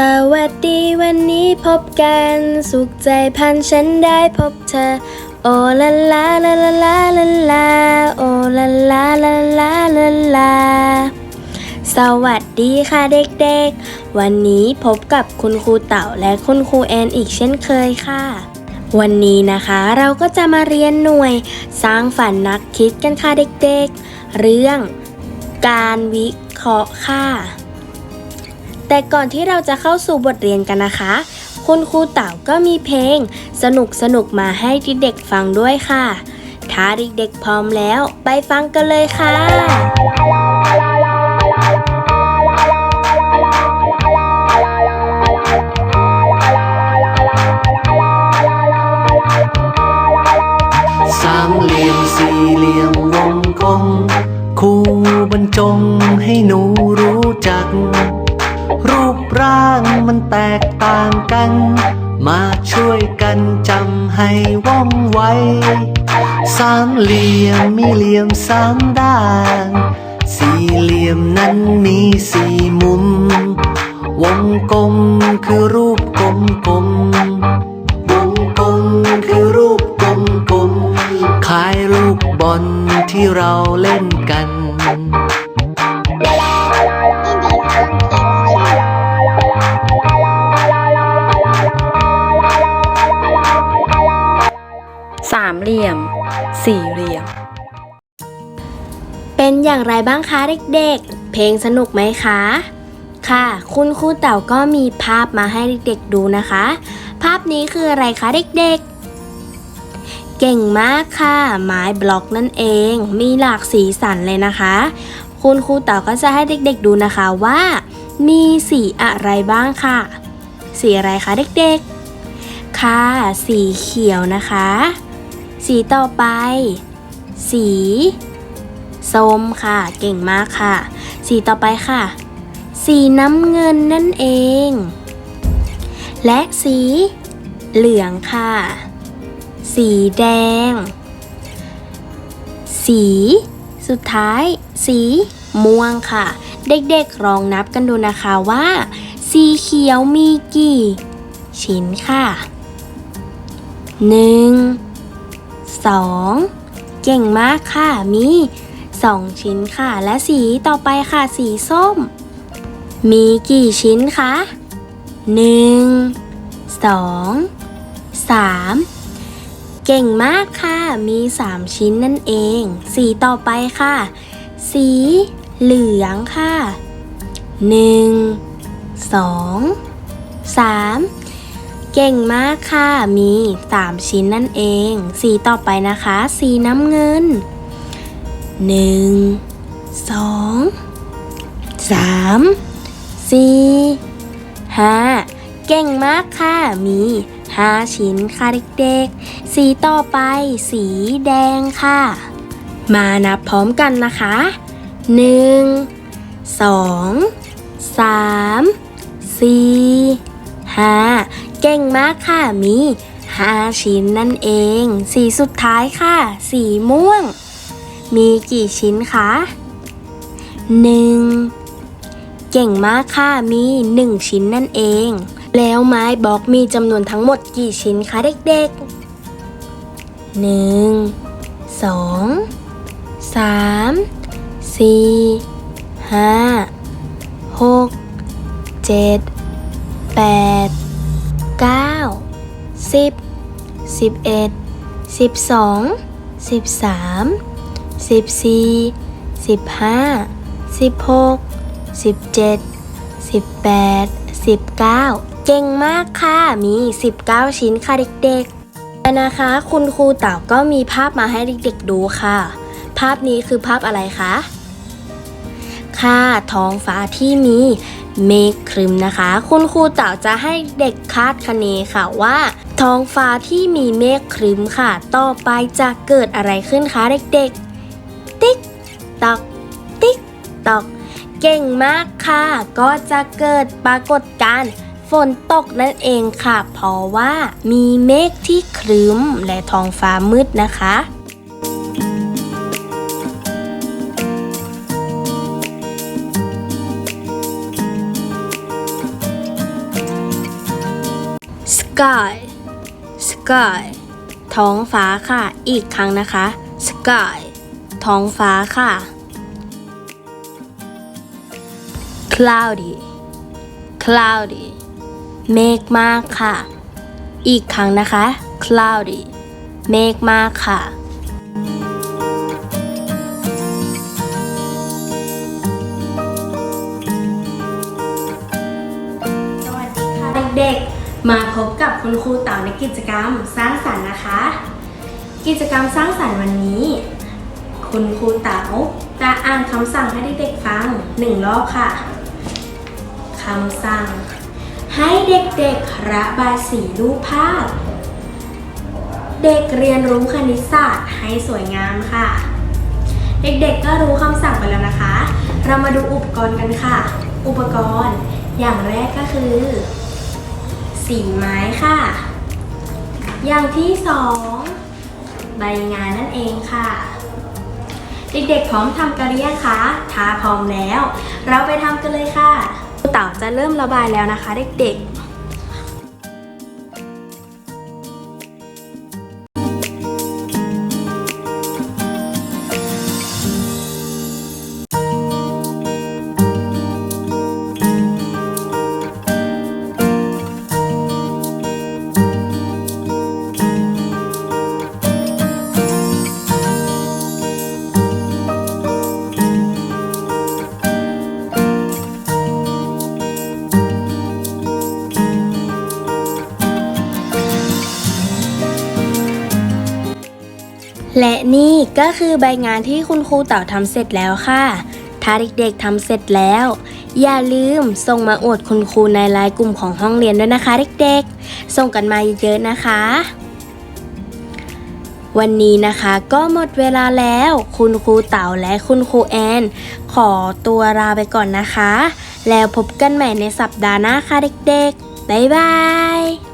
สวัสดีวันนี้พบกัน สุขใจพันฉันได้พบเธอ โอลาลาลาลาลาลาลาโอลาลาลาลาลาลาสวัสดีค่ะเด็กๆ วันนี้พบกับคุณครูเต่าและคุณครูแอนอีกเช่นเคยค่ะ วันนี้นะคะเราก็จะมาเรียนหน่วย สร้างฝันนักคิดกันค่ะเด็กๆ เรื่อง การวิเคราะห์ค่ะ แต่ก่อนที่เราจะเข้าสู่บทเรียนกันนะคะ คุณครูเต่าก็มีเพลง สนุกสนุกมาให้เด็กๆฟังด้วยค่ะ ถ้าเด็กๆพร้อมแล้วไปฟังกันเลยค่ะสามเหลี่ยมสี่เหลี่ยมวงกลมครูบรรจงให้หนูรู้จัก ร่างมันแตกต่างกัน มาช่วยกันจำให้ว่องไว สามเหลี่ยมมีเหลี่ยมสามด้าน สี่เหลี่ยมนั้นมีสี่มุม วงกลมคือรูปกลมกลมวงกลมคือรูปกลมกลมคล้ายลูกบอลที่เราเล่นกันามเหลี่ยม สี่เหลี่ยม เป็นอย่างไรบ้างคะเด็กๆ เพลงสนุกไหมคะ ค่ะ คุณครูเต่าก็มีภาพมาให้เด็กๆดูนะคะ ภาพนี้คืออะไรคะเด็กๆเก่งมากค่ะ ไม้บล็อกนั่นเอง มีหลากสีสันเลยนะคะ คุณครูเต่าก็จะให้เด็กๆดูนะคะว่า มีสีอะไรบ้างค่ะ สีอะไรคะเด็กๆ ค่ะ สีเขียวนะคะ สีต่อไป สีส้มค่ะ เก่งมากค่ะ สีต่อไปค่ะ สีน้ำเงินนั่นเอง และสีเหลืองค่ะ สีแดง สีสุดท้าย สีม่วงค่ะ เด็กๆลองนับกันดูนะคะว่า สีเขียวมีกี่ ชิ้นค่ะหนึ่ง สองเก่งมากค่ะมี 2 ชิ้นค่ะ และสีต่อไปค่ะสีส้ม มีกี่ชิ้นคะ1 2 3เก่งมากค่ะ มี3ชิ้นนั่นเอง สีต่อไปค่ะ สีเหลืองค่ะ1 2 3 เก่งมากค่ะ มี 3 ชิ้นนั่นเอง สีต่อไปนะคะ สีน้ำเงินหนึ่งสองสามสี่ห้าเก่งมากค่ะ มีห้าชิ้นค่ะเด็กๆ สีต่อไปสีแดงค่ะ มานับพร้อมกันนะคะหนึ่งสองสามสี่ห้า เก่งมากค่ะ มีห้าชิ้นนั่นเอง สีสุดท้ายค่ะ สีม่วง มีกี่ชิ้นคะหนึ่งเก่งมากค่ะ มีหนึ่งชิ้นนั่นเอง แล้วไม้บล็อกมีจำนวนทั้งหมดกี่ชิ้นคะเด็กๆหนึ่งสองสามสี่ห้าหก เก้าสิบสิบเอ็ดสิบสองสิบสามสิบสี่สิบห้าสิบหกสิบเจ็ดสิบแปดสิบเก้าเก่งมากค่ะมี 19 ชิ้นค่ะเด็กๆและนะคะ คุณครูเต่าก็มีภาพมาให้เด็กๆดูค่ะ ภาพนี้คือภาพอะไรคะ ค่ะท้องฟ้าที่มีเมฆครึมนะคะ คุณครูเต่าจะให้เด็กคาดคะเนค่ะว่า ท้องฟ้าที่มีเมฆครึมค่ะ ต่อไปจะเกิดอะไรขึ้นคะเด็กๆ ติ๊กตอกติ๊กตอกเก่งมากค่ะ ก็จะเกิดปรากฏการณ์ฝนตกนั่นเองค่ะ เพราะว่ามีเมฆที่ครึ้มและท้องฟ้ามืดนะคะ sky sky ท้องฟ้าค่ะ อีกครั้งนะคะ sky ท้องฟ้าค่ะ cloudy cloudy เมฆมากค่ะ อีกครั้งนะคะ cloudy เมฆมากค่ะ สวัสดีค่ะ เด็ก มาพบกับคุณครูเต่าในกิจกรรมสร้างสรรค์นะคะ กิจกรรมสร้างสรรค์วันนี้ คุณครูเต๋าจะอ่านคำสั่งให้เด็กๆฟังหนึ่งรอบค่ะคำสั่ง ให้เด็กๆระบายสีรูปภาพ เด็กเรียนรู้คณิตศาสตร์ให้สวยงามค่ะ เด็กๆก็รู้คำสั่งไปแล้วนะคะ เรามาดูอุปกรณ์กันค่ะ อุปกรณ์อย่างแรกก็คือ สีไม้ค่ะ อย่างที่สองใบงานนั่นเองค่ะ เด็กๆพร้อมทำกันหรือยังคะถ้าพร้อมแล้ว เราไปทำกันเลยค่ะเต่าจะเริ่มระบายแล้วนะคะ เด็กๆ และนี่ก็คือใบงานที่คุณครูเต่าทำเสร็จแล้วค่ะ ถ้าเด็กๆทำเสร็จแล้ว อย่าลืมส่งมาอวดคุณครูในไลน์กลุ่มของห้องเรียนด้วยนะคะเด็กๆ ส่งกันมาเยอะๆนะคะ วันนี้นะคะก็หมดเวลาแล้ว คุณครูเต๋าและคุณครูแอน ขอตัวลาไปก่อนนะคะ แล้วพบกันใหม่ในสัปดาห์หน้าค่ะเด็กๆ บ๊ายบาย